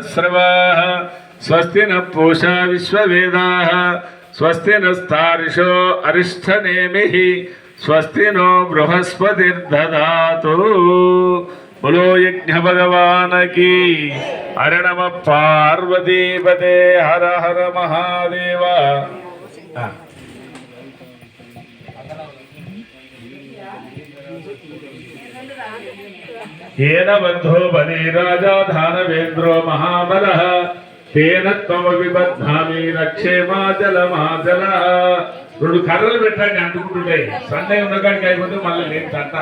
స్రవాः స్వస్తి న పూషా విశ్వవేదాः. స్వస్తి నస్తారిషో అరిష్టనేమి. స్వస్తి నో బృహస్పతిర్దదాతు. బులో యజ్ఞ భగవానకి హర నమ పార్వతీపతే హర హర మహాదేవ. येन बन्धो बली राजा धानवेन्द्रो महाबलः तेन त्वमपि बध्नामि రక్షే మాచలమాచల రెండు కర్రలు పెట్టండి అందుకుంటుంటాయి సండే ఉన్నకాడికి అయిపోతే మళ్ళీ నేను తంట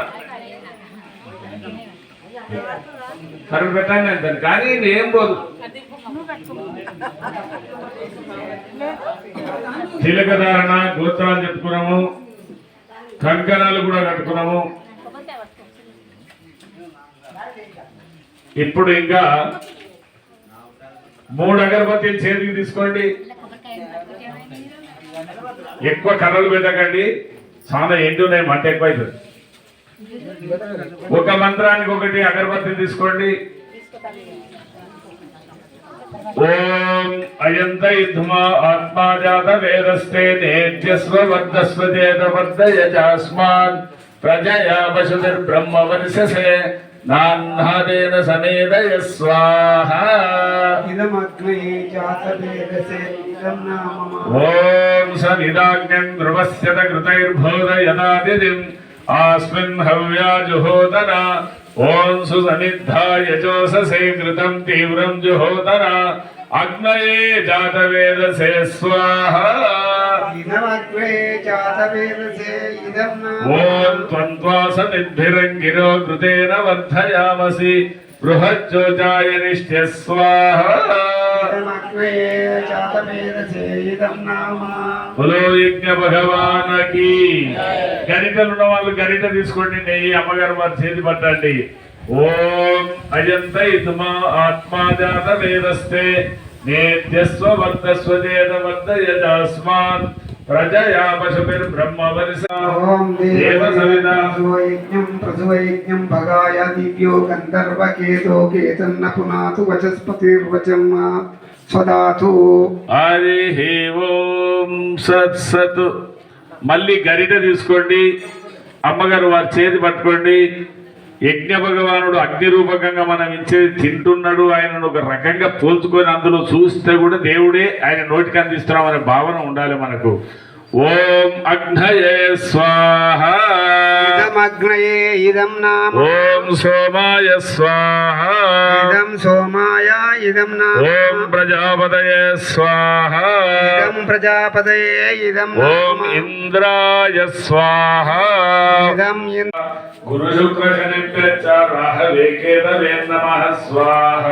కర్రలు పెట్టండి అంటాను కానీ ఏం పోదు తిలకధారణ గోత్రాలు చెప్పుకున్నాము కంకణాలు కూడా కట్టుకున్నాము ఇప్పుడు ఇంకా మూడు అగరబత్తీలు చేతికి తీసుకోండి. ఎక్కువ కర్రలు పెట్టకండి. చాలా ఎండు ఉన్నాయి? మంట ఎక్కువ అవుతుంది. ఒక మంత్రానికి ఒకటి అగరబత్తి తీసుకోండి. ఓం అయంత యుద్ధమా వేదస్తే నేత్యస్వ వర్ధస్వ చేత వర్ధయజాస్మాన్. ప్రజయా బ్రహ్మ వర్షసే నాన్నాదేన సమేదయ ఓం సవిదాగ్న్యం ధ్రువస్యత కృతైర్బోధయదాదిదిం. ఆస్మిన్ హవ్యాజుహోదర. ఓం సుసమిద్ధాయ జోససే కృతం తీవ్రం జుహోదర. అగ్నయే జాతవేదసే స్వాహ ఇదమగ్నే జాతవేదసే ఇదం నామ ఓం త్వంత్వాసమిద్భిరంగిరో కృతేన వర్ధయామసి బృహజ్జోజాయ నిష్ట్య స్వాహ బలో యజ్ఞ భగవానకి. గరిటలు ఉన్న వాళ్ళు గరిట తీసుకోండి నెయ్యి అమ్మగారు వారి చేతి పట్టండి. ఓం అజంత ఇదుమా ఆత్మాజాత వేదస్తే నేత్యస్వ వర్ధస్వ చేత వర్ధయజాస్మాన్ ప్రజయా ప్రసువయజ్ఞం భగాయ దివ్యో గంధర్వకేతో కేతన్న పునాతు వచస్పతిర్వచం స్వదాతు హరి ఓం మళ్ళీ గరిట తీసుకోండి అమ్మగారు వారి చేతి పట్టుకోండి యజ్ఞ భగవానుడు అగ్ని రూపకంగా మనం ఇచ్చేది తింటున్నాడు ఆయనను ఒక రకంగా పోల్చుకొని అందులో చూస్తే కూడా దేవుడే ఆయన నోటికి అందిస్తున్నాం అనే భావన ఉండాలి మనకు. ఓం అగ్నయే స్వాహ. ఇదమగ్నయే ఇదం నామ. ఓం సోమాయ స్వాహ. ఇదం సోమాయ ఇదం నామ. ఓం ప్రజాపతయే స్వాహ. ఇదం ప్రజాపదయే ఇదం ఓం ఇంద్రాయ స్వాహ. ఇదం ఇన్- గురు శుక్ర శనిభ్యచ్చ రాహవే కేతవే నమః స్వాహ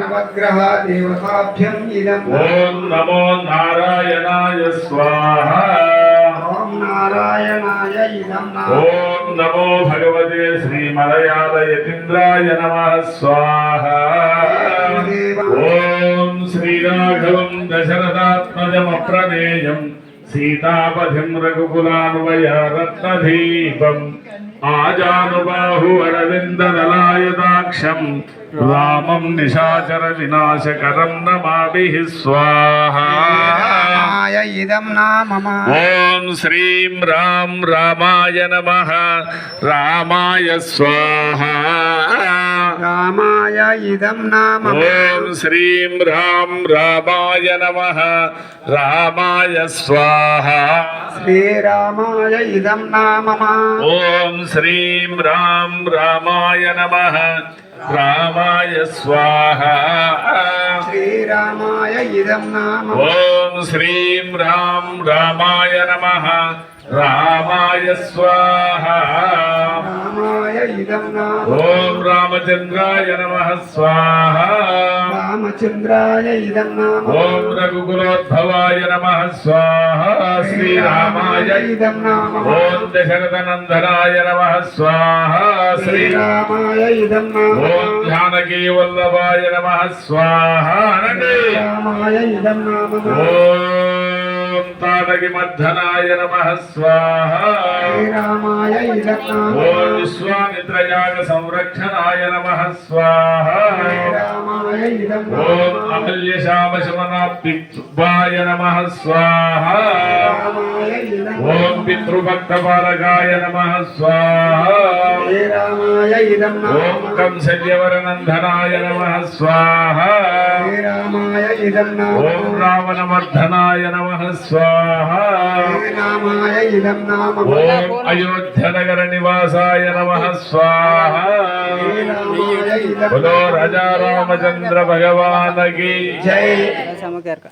నవగ్రహ దేవతాభ్యం ఇదం ఓం నమో నారాయణాయ స్వాహ ఓం నారాయణాయ ఇదం నామ ఓం నమో భగవతే యతీంద్రాయ నమః స్వాహ ఓం శ్రీరాఘవం దశరథాత్మజమప్రమేయం సీతాపథిం రఘుకులాన్వయ రత్నదీపం ఆజానుబాహు అరవిందదలాయదాక్షం రామం నిశాచర వినాశకరం నమామి స్వాహా. రామాయ ఇదం నామ ఓం శ్రీం రాం రామాయ నమ. రామాయ స్వాహ. రామాయ ఇదం నామ ఓం శ్రీం రాం రామాయ నమ రామాయ స్వాహ శ్రీరామాయ ఇదం నామ ఓం శ్రీం రాం రామాయ నమ రామాయ స్వాహ శ్రీరామాయ ఇదం నామ ఓం శ్రీం రాం రామాయ నమ రామాయ స్వాహ రామాయ ఇదం నామ రామచంద్రాయ నమ స్వాహ. రామచంద్రాయ ఇదం నామ. ఓం రఘుకులోద్భవాయ నమ స్వాహ. శ్రీరామాయ. ఇదం నామ. ఓం దశరథనందనాయ నమ స్వాహ. శ్రీ శ్రీరామాయ ఇదం నామ. ఓం జానకీ వల్లభాయ నమ స్వాహ. రామాయ ఇదం నామ. ఓం తాటకి మర్ధనాయ నమ స్వాహ. ఓం విశ్వామిత్రయాగ సంరక్షణాయ నమ స్వాహ. ఓం నామ అమల్యశామశమనాప్తిత్వాయ నమ స్వాహ. ఓం పితృభక్తపాలకాయ నమ స్వాహ. ఓం నామ కంసల్యవరనందనాయ నమ స్వాహ హే రామాయ ఇదం ఓం నామ రావణమర్ధనాయ నమ స్వాహ హే రామాయ ఇదం నామ ఓం అయోధ్యనగర నివాసాయ నమ స్వాహ హే రామాయ ఇదం బలో రాజా రామచంద్ర భగవాన్కి జై సమకేర్క